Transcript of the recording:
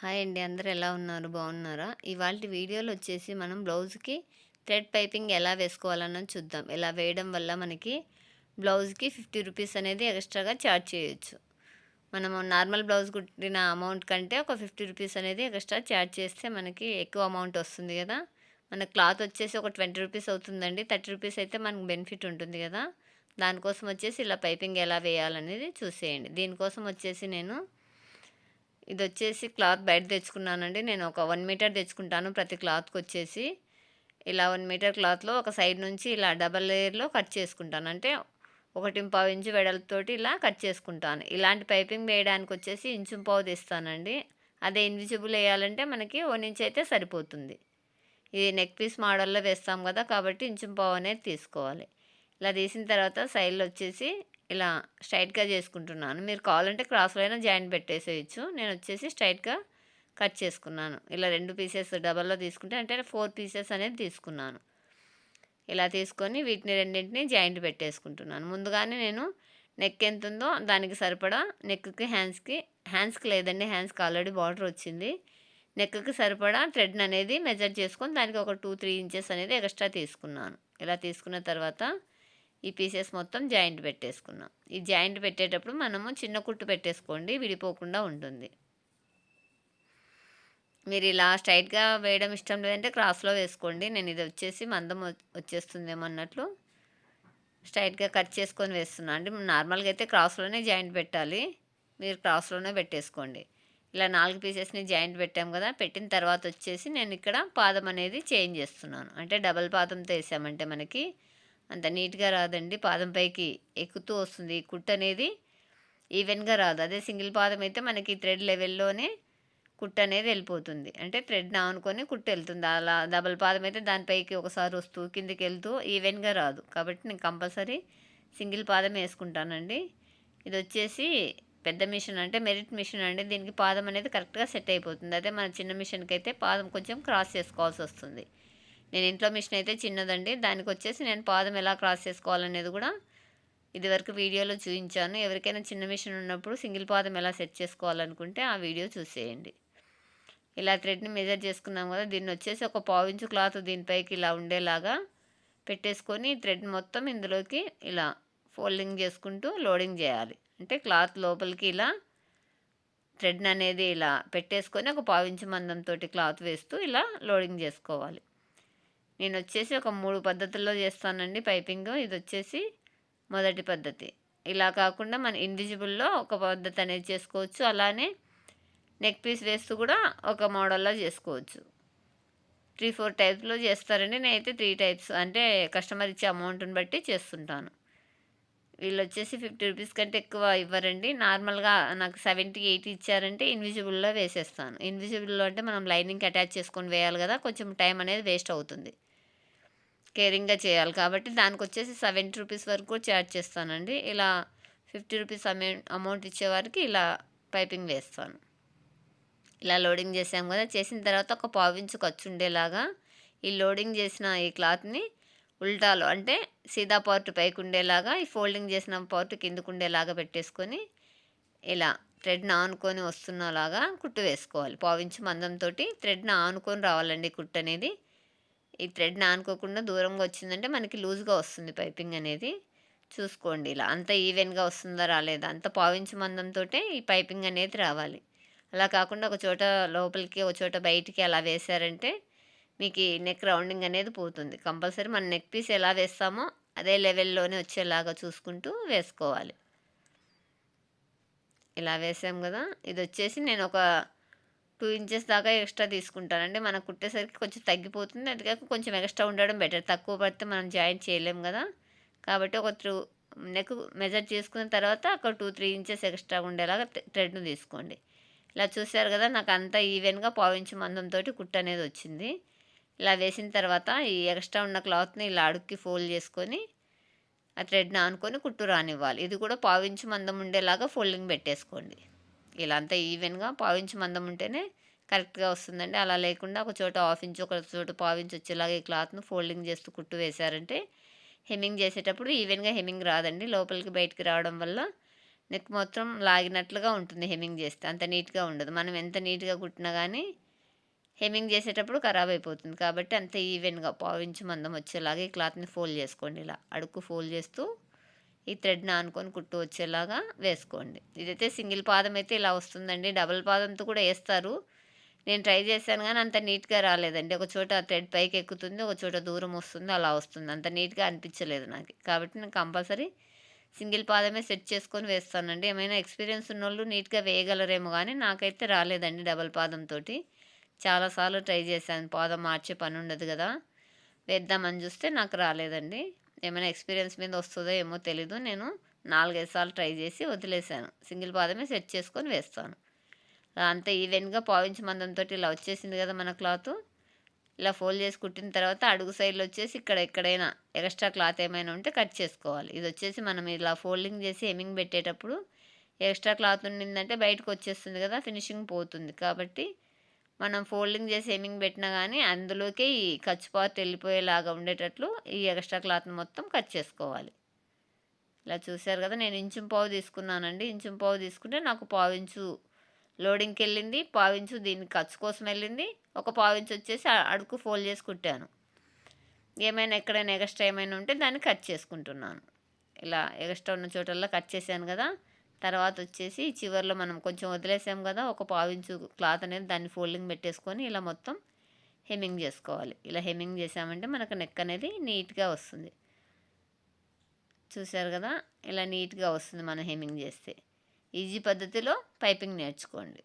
Hi అండి అందరు ఎలా ఉన్నారు? బాగున్నారా? ఇవాళ వీడియోలో వచ్చేసి మనం బ్లౌజ్కి థ్రెడ్ పైపింగ్ ఎలా వేసుకోవాలన్నది చూద్దాం. ఇలా వేయడం వల్ల మనకి బ్లౌజ్కి ఫిఫ్టీ రూపీస్ అనేది ఎక్స్ట్రాగా ఛార్జ్ చేయొచ్చు. మనము నార్మల్ బ్లౌజ్ కుట్టిన అమౌంట్ కంటే ఒక ఫిఫ్టీ రూపీస్ అనేది ఎక్స్ట్రా ఛార్జ్ చేస్తే మనకి ఎక్కువ అమౌంట్ వస్తుంది కదా. మన క్లాత్ వచ్చేసి ఒక ట్వంటీ రూపీస్ అవుతుందండి. థర్టీ రూపీస్ అయితే మనకు బెనిఫిట్ ఉంటుంది కదా. దానికోసం వచ్చేసి ఇలా పైపింగ్ ఎలా వేయాలనేది చూసేయండి. దీనికోసం వచ్చేసి నేను ఇది వచ్చేసి క్లాత్ బయట తెచ్చుకున్నానండి. నేను ఒక వన్ మీటర్ తెచ్చుకుంటాను ప్రతి క్లాత్కి వచ్చేసి ఇలా వన్ మీటర్ క్లాత్లో ఒక సైడ్ నుంచి ఇలా డబల్ లేయర్లో కట్ చేసుకుంటాను. అంటే ఒకటి పావు ఇంచు వెడల్పుతోటి ఇలా కట్ చేసుకుంటాను. ఇలాంటి పైపింగ్ వేయడానికి వచ్చేసి ఇంచు పావు తీస్తానండి. అదే ఇన్విజిబుల్ వేయాలంటే మనకి వన్ ఇంచ్ అయితే సరిపోతుంది. ఇది నెక్ పీస్ మోడల్లో వేస్తాం కదా కాబట్టి ఇంచు పావు అనేది తీసుకోవాలి. ఇలా తీసిన తర్వాత సైడ్లో వచ్చేసి ఇలా స్ట్రైట్గా చేసుకుంటున్నాను. మీరు కావాలంటే క్రాస్లో అయినా జాయింట్ పెట్టేసేయచ్చు. నేను వచ్చేసి స్ట్రైట్గా కట్ చేసుకున్నాను. ఇలా రెండు పీసెస్ డబల్లో తీసుకుంటే అంటే ఫోర్ పీసెస్ అనేది తీసుకున్నాను. ఇలా తీసుకొని వీటిని రెండింటిని జాయింట్ పెట్టేసుకుంటున్నాను. ముందుగానే నేను నెక్ ఎంత ఉందో దానికి సరిపడా నెక్కి హ్యాండ్స్కి హ్యాండ్స్కి లేదండి హ్యాండ్స్కి ఆల్రెడీ బార్డర్ వచ్చింది. నెక్కి సరిపడా థ్రెడ్ అనేది మెజర్ చేసుకొని దానికి ఒక టూ త్రీ ఇంచెస్ అనేది ఎక్స్ట్రా తీసుకున్నాను. ఇలా తీసుకున్న తర్వాత ఈ పీసెస్ మొత్తం జాయింట్ పెట్టేసుకున్నాం. ఈ జాయింట్ పెట్టేటప్పుడు మనము చిన్న కుట్టు పెట్టేసుకోండి విడిపోకుండా ఉంటుంది. మీరు ఇలా స్ట్రైట్గా వేయడం ఇష్టం లేదంటే క్రాస్లో వేసుకోండి. నేను ఇది వచ్చేసి మందం వచ్చేస్తుందేమో అన్నట్లు. స్ట్రైట్గా కట్ చేసుకొని వేస్తున్నాను అండి నార్మల్గా అయితే క్రాస్లోనే జాయింట్ పెట్టాలి. మీరు క్రాస్లోనే పెట్టేసుకోండి. ఇలా నాలుగు పీసెస్ని జాయింట్ పెట్టాం కదా పెట్టిన తర్వాత వచ్చేసి నేను ఇక్కడ పాదం అనేది చేంజ్ చేస్తున్నాను. అంటే డబల్ పాదంతో వేసామంటే మనకి అంత నీట్గా రాదండి. పాదం పైకి ఎక్కుతూ వస్తుంది. కుట్ అనేది ఈవెన్గా రాదు. అదే సింగిల్ పాదం అయితే మనకి థ్రెడ్ లెవెల్లోనే కుట్ అనేది వెళ్ళిపోతుంది. అంటే థ్రెడ్ నానుకొని కుట్టు వెళ్తుంది. అలా డబల్ పాదం అయితే దానిపైకి ఒకసారి వస్తూ కిందికి వెళ్తూ ఈవెన్గా రాదు. కాబట్టి నేను కంపల్సరీ సింగిల్ పాదం వేసుకుంటానండి. ఇది వచ్చేసి పెద్ద మిషన్ అంటే మెరిట్ మిషన్ అండి. దీనికి పాదం అనేది కరెక్ట్గా సెట్ అయిపోతుంది. అదే మన చిన్న మిషన్కి అయితే పాదం కొంచెం క్రాస్ చేసుకోవాల్సి వస్తుంది. నేను ఇంట్లో మిషన్ అయితే చిన్నదండి. దానికి వచ్చేసి నేను పాదం ఎలా క్రాస్ చేసుకోవాలనేది కూడా ఇదివరకు వీడియోలో చూపించాను. ఎవరికైనా చిన్న మిషన్ ఉన్నప్పుడు సింగిల్ పాదం ఎలా సెట్ చేసుకోవాలనుకుంటే ఆ వీడియో చూసేయండి. ఇలా థ్రెడ్ని మెజర్ చేసుకున్నాం కదా దీన్ని వచ్చేసి ఒక పావించు క్లాత్ దీనిపైకి ఇలా ఉండేలాగా పెట్టేసుకొని థ్రెడ్ మొత్తం ఇందులోకి ఇలా ఫోల్డింగ్ చేసుకుంటూ లోడింగ్ చేయాలి. అంటే క్లాత్ లోపలికి ఇలా థ్రెడ్ అనేది ఇలా పెట్టేసుకొని ఒక పావించు మందంతో క్లాత్ వేస్తూ ఇలా లోడింగ్ చేసుకోవాలి. నేను వచ్చేసి ఒక మూడు పద్ధతుల్లో చేస్తానండి పైపింగ్. ఇది వచ్చేసి మొదటి పద్ధతి. ఇలా కాకుండా మన ఇండిజిబుల్లో ఒక పద్ధతి అనేది చేసుకోవచ్చు. అలానే నెక్ పీస్ వేస్తూ కూడా ఒక మోడల్లో చేసుకోవచ్చు. త్రీ ఫోర్ టైప్స్లో చేస్తారండి. నేనైతే త్రీ టైప్స్ అంటే కస్టమర్ ఇచ్చే అమౌంట్ని బట్టి చేస్తుంటాను. వీళ్ళు వచ్చేసి ఫిఫ్టీ రూపీస్ కంటే ఎక్కువ ఇవ్వరండి. నార్మల్గా నాకు సెవెంటీ ఎయిటీ ఇచ్చారంటే ఇన్విజిబుల్లో వేసేస్తాను. ఇన్విజిబుల్లో అంటే మనం లైనింగ్కి అటాచ్ చేసుకొని వేయాలి కదా. కొంచెం టైం అనేది వేస్ట్ అవుతుంది. కేరింగ్గా చేయాలి. కాబట్టి దానికి వచ్చేసి సెవెంటీ రూపీస్ వరకు ఛార్జ్ చేస్తానండి. ఇలా ఫిఫ్టీ రూపీస్ అమౌంట్ అమౌంట్ ఇచ్చేవారికి ఇలా పైపింగ్ వేస్తాను. ఇలా లోడింగ్ చేసాం కదా చేసిన తర్వాత ఒక పావించు ఖర్చు ఉండేలాగా ఈ లోడింగ్ చేసిన ఈ క్లాత్ని ఉల్టాలో అంటే సీదా పార్ట్ పైకి ఉండేలాగా ఈ ఫోల్డింగ్ చేసిన పార్ట్ కిందకు ఉండేలాగా పెట్టేసుకొని ఇలా థ్రెడ్ని ఆనుకొని వస్తున్నలాగా కుట్టు వేసుకోవాలి. పావించు మందంతో థ్రెడ్ని ఆనుకొని రావాలండి కుట్టు అనేది ఈ థ్రెడ్ నానుకోకుండా దూరంగా వచ్చిందంటే మనకి లూజ్గా వస్తుంది పైపింగ్ అనేది. చూసుకోండి ఇలా అంత ఈవెన్గా వస్తుందా రాలేదా? అంత పావించు మందంతో ఈ పైపింగ్ అనేది రావాలి. అలా కాకుండా ఒక చోట లోపలికి ఒక చోట బయటికి అలా వేశారంటే మీకు ఈ నెక్ రౌండింగ్ అనేది పోతుంది. కంపల్సరీ మన నెక్ పీస్ ఎలా వేస్తామో అదే లెవెల్లోనే వచ్చేలాగా చూసుకుంటూ వేసుకోవాలి. ఇలా వేసాం కదా. ఇది వచ్చేసి నేను ఒక టూ ఇంచెస్ దాకా ఎక్స్ట్రా తీసుకుంటానండి. మనకు కుట్టేసరికి కొంచెం తగ్గిపోతుంది. అందుకే కొంచెం ఎక్స్ట్రా ఉండడం బెటర్. తక్కువ పడితే మనం జాయిన్ చేయలేం కదా. కాబట్టి ఒక త్రూ నెక్ మెజర్ చేసుకున్న తర్వాత ఒక టూ త్రీ ఇంచెస్ ఎక్స్ట్రా ఉండేలాగా థ్రెడ్ను తీసుకోండి. ఇలా చూసారు కదా నాకు అంతా ఈవెన్గా పావించి మందంతో కుట్ట అనేది వచ్చింది. ఇలా వేసిన తర్వాత ఈ ఎక్స్ట్రా ఉన్న క్లాత్ని ఇలా అడుక్కి ఫోల్డ్ చేసుకొని ఆ థ్రెడ్ని ఆనుకొని కుట్టు రానివ్వాలి. ఇది కూడా పావించి మందం ఉండేలాగా ఫోల్డింగ్ పెట్టేసుకోండి. ఇలా అంతా ఈవెన్గా పావించి మందం ఉంటేనే కరెక్ట్గా వస్తుందండి. అలా లేకుండా ఒక చోట హాఫ్ ఇంచ్ ఒక చోట పావించి వచ్చేలాగా ఈ క్లాత్ను ఫోల్డింగ్ చేస్తూ కుట్టు వేశారంటే హెమ్మింగ్ చేసేటప్పుడు ఈవెన్గా హెమ్మింగ్ రాదండి. లోపలికి బయటికి రావడం వల్ల నెక్ మొత్తం లాగినట్లుగా ఉంటుంది హెమ్మింగ్ చేస్తే. అంత నీట్గా ఉండదు. మనం ఎంత నీట్గా కుట్టినా కానీ హెమ్మింగ్ చేసేటప్పుడు ఖరాబ్ అయిపోతుంది. కాబట్టి అంత ఈవెన్గా పావించి మందం వచ్చేలాగా ఈ క్లాత్ని ఫోల్డ్ చేసుకోండి. ఇలా అడుగు ఫోల్డ్ చేస్తూ ఈ థ్రెడ్ని ఆనుకొని కుట్టు వచ్చేలాగా వేసుకోండి. ఇదైతే సింగిల్ పాదం అయితే ఇలా వస్తుందండి. డబుల్ పాదంతో కూడా వేస్తారు. నేను ట్రై చేశాను కానీ అంత నీట్గా రాలేదండి. ఒక చోట థ్రెడ్ పైకి ఎక్కుతుంది ఒక చోట దూరం వస్తుంది అలా వస్తుంది. అంత నీట్గా అనిపించలేదు నాకు. కాబట్టి నేను కంపల్సరీ సింగిల్ పాదమే సెట్ చేసుకొని వేస్తానండి. ఏమైనా ఎక్స్పీరియన్స్ ఉన్నోళ్ళు నీట్గా వేయగలరేమో కానీ నాకైతే రాలేదండి డబల్ పాదంతో చాలాసార్లు ట్రై చేశాను. పాదం మార్చే పని ఉండదు కదా. వేద్దామని చూస్తే నాకు రాలేదండి. ఏమైనా ఎక్స్పీరియన్స్ మీద వస్తుందో ఏమో తెలీదు. నేను నాలుగైదు సార్లు ట్రై చేసి వదిలేశాను. సింగిల్ పాదమే సెట్ చేసుకొని వేస్తాను. అంత. ఈవెన్గా పావించి మందంతో ఇలా వచ్చేసింది కదా మన క్లాత్. ఇలా ఫోల్డ్ చేసి కుట్టిన తర్వాత అడుగు సైడ్లో వచ్చేసి ఇక్కడ ఎక్కడైనా ఎక్స్ట్రా క్లాత్ ఏమైనా ఉంటే కట్ చేసుకోవాలి. ఇది వచ్చేసి మనం ఇలా ఫోల్డింగ్ చేసి ఎమింగ్ పెట్టేటప్పుడు ఎక్స్ట్రా క్లాత్ ఉండిందంటే బయటకు వచ్చేస్తుంది కదా ఫినిషింగ్ పోతుంది కాబట్టి మనం ఫోల్డింగ్ చేసి హెమ్మింగ్ పెట్టినా కానీ అందులోకి ఈ ఖర్చు పార్ట్ వెళ్ళిపోయేలాగా ఉండేటట్లు ఈ ఎక్స్ట్రా క్లాత్ని మొత్తం కట్ చేసుకోవాలి. ఇలా చూశారు కదా నేను ఇంచు పావు తీసుకున్నానండి. ఇంచు పావు తీసుకుంటే నాకు పావించు లోడింగ్కి వెళ్ళింది. పావించు దీనికి ఖర్చు కోసం వెళ్ళింది. ఒక పావించు వచ్చేసి అడుగు ఫోల్డ్ చేసి కుట్టాను. ఏమైనా ఎక్కడైనా ఎగస్ట్రా ఏమైనా ఉంటే దాన్ని కట్ చేసుకుంటున్నాను. ఇలా ఎగస్ట్రా ఉన్న చోటల్లో కట్ చేశాను కదా తర్వాత వచ్చేసి చివరిలో మనం కొంచెం వదిలేసాం కదా ఒక పావించు క్లాత్ అనేది దాన్ని ఫోల్డింగ్ పెట్టేసుకొని ఇలా మొత్తం హెమ్మింగ్ చేసుకోవాలి. ఇలా హెమ్మింగ్ చేసామంటే మనకు నెక్ అనేది నీట్గా వస్తుంది. చూసారు కదా ఇలా నీట్గా వస్తుంది మనం హెమ్మింగ్ చేస్తే. ఈజీ పద్ధతిలో పైపింగ్ నేర్చుకోండి.